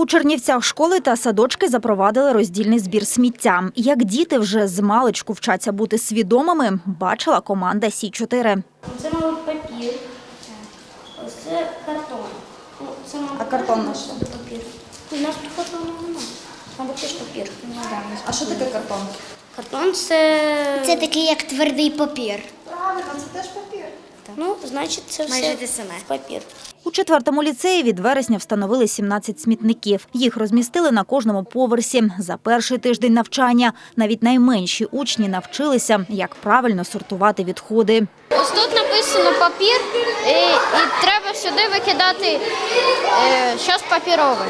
У Чернівцях школи та садочки запровадили роздільний збір сміття. Як діти вже з маличку вчаться бути свідомими, бачила команда Сі 4 Це, мабуть, папір. Ось це картон. Ну, це, мабуть, А картон на що? Папір. У нас тут картону немає. Мабуть, теж папір. У нас папір. картон? Картон це... Це такий як твердий папір. Правильно, це теж папір. Ну, значить, це все Майже те саме. папір. У четвертому ліцеї від вересня встановили 17 смітників. Їх розмістили на кожному поверсі. За перший тиждень навчання навіть найменші учні навчилися, як правильно сортувати відходи. Ось тут написано папір, і, і треба сюди викидати е, щось папірове.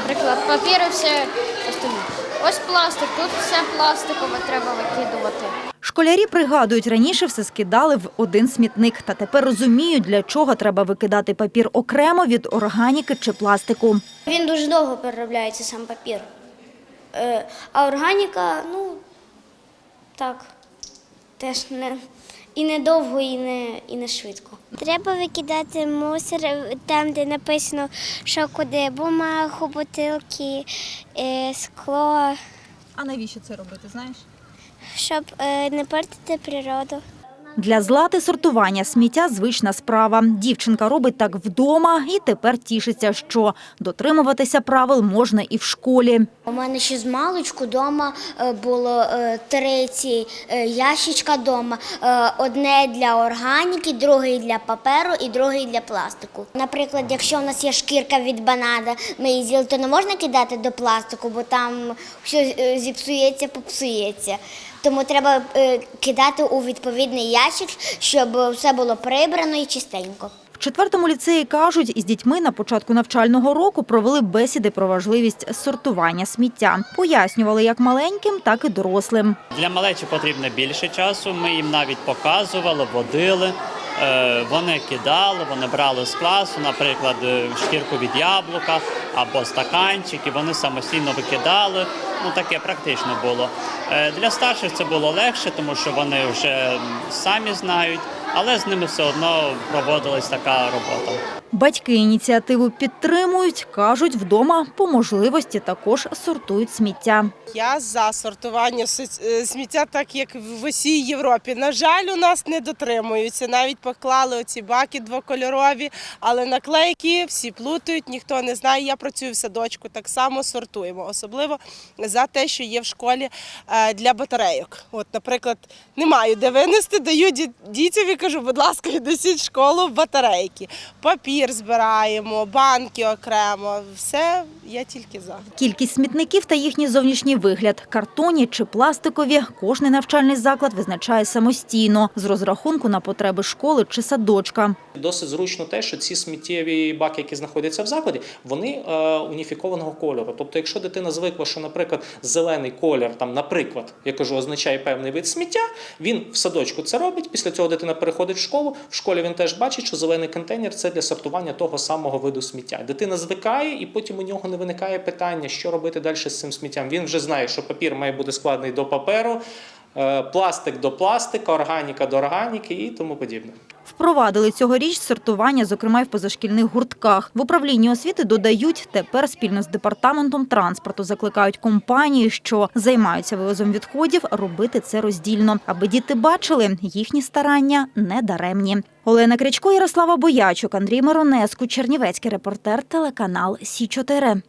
Наприклад, папір і все остальне. Ось пластик, тут все пластикове треба викидувати. Школярі пригадують, раніше все скидали в один смітник, та тепер розуміють, для чого треба викидати папір окремо від органіки чи пластику. Він дуже довго переробляється сам папір. Е, а органіка, ну, так, теж не, і не довго, і не, і не швидко. Треба викидати мусор там, де написано, що куди бумагу, бутилки, е, скло, А навіщо це робити? Знаєш? щоб е, не портити природу. Для злати сортування сміття звична справа. Дівчинка робить так вдома і тепер тішиться, що дотримуватися правил можна і в школі. У мене ще з маличку вдома було е, ці е, ящичка вдома. Е, Одне для органіки, другий для паперу і другий для пластику. Наприклад, якщо у нас є шкірка від банана, ми її з'їли, то не можна кидати до пластику, бо там все зіпсується, попсується. Тому треба е, кидати у відповідний ящик, щоб все було прибрано і чистенько. В четвертому ліцеї кажуть, із дітьми на початку навчального року провели бесіди про важливість сортування сміття. Пояснювали як маленьким, так і дорослим. Для малечі потрібно більше часу. Ми їм навіть показували, водили. Е, Вони кидали, вони брали з класу, наприклад, е, шкірку від яблука або стаканчик, і вони самостійно викидали. Ну таке практично було. Е, Для старших це було легше, тому що вони вже самі знають, але з ними все одно проводилась така робота. Батьки ініціативу підтримують, кажуть, вдома по можливості також сортують сміття. Я за сортування е, сміття, так як в усій Європі. На жаль, у нас не дотримуються. Навіть поклали оці баки двокольорові, але наклейки всі плутають, ніхто не знає. Я працюю в садочку, так само сортуємо. Особливо за те, що є в школі е, для батарейок. От, наприклад, не маю де винести, даю дітям і кажу, будь ласка, віднесіть в школу батарейки. Папір збираємо, банки окремо. Все, я тільки за. Кількість смітників та їхній зовнішній вигляд – картонні чи пластикові – кожний навчальний заклад визначає самостійно з розрахунку на потреби школи чи садочка. Досить зручно те, що ці сміттєві баки, які знаходяться в закладі, вони е, уніфікованого кольору. Тобто, якщо дитина звикла, що, наприклад, зелений колір, там, наприклад, я кажу, означає певний вид сміття, він в садочку це робить. Після цього дитина переходить в школу. В школі він теж бачить, що зелений контейнер це для сортування того самого виду сміття. Дитина звикає, і потім у нього не виникає питання, що робити далі з цим сміттям. Він вже знає, що папір має бути складений до паперу. Е, Пластик до пластика, органіка до органіки і тому подібне. Впровадили цьогоріч сортування, зокрема й в позашкільних гуртках. В управлінні освіти додають, тепер спільно з департаментом транспорту закликають компанії, що займаються вивозом відходів, робити це роздільно, аби діти бачили, їхні старання не даремні. Олена Крячко, Ярослава Боячук, Андрій Миронеску, Чернівецький репортер, телеканал Сі 4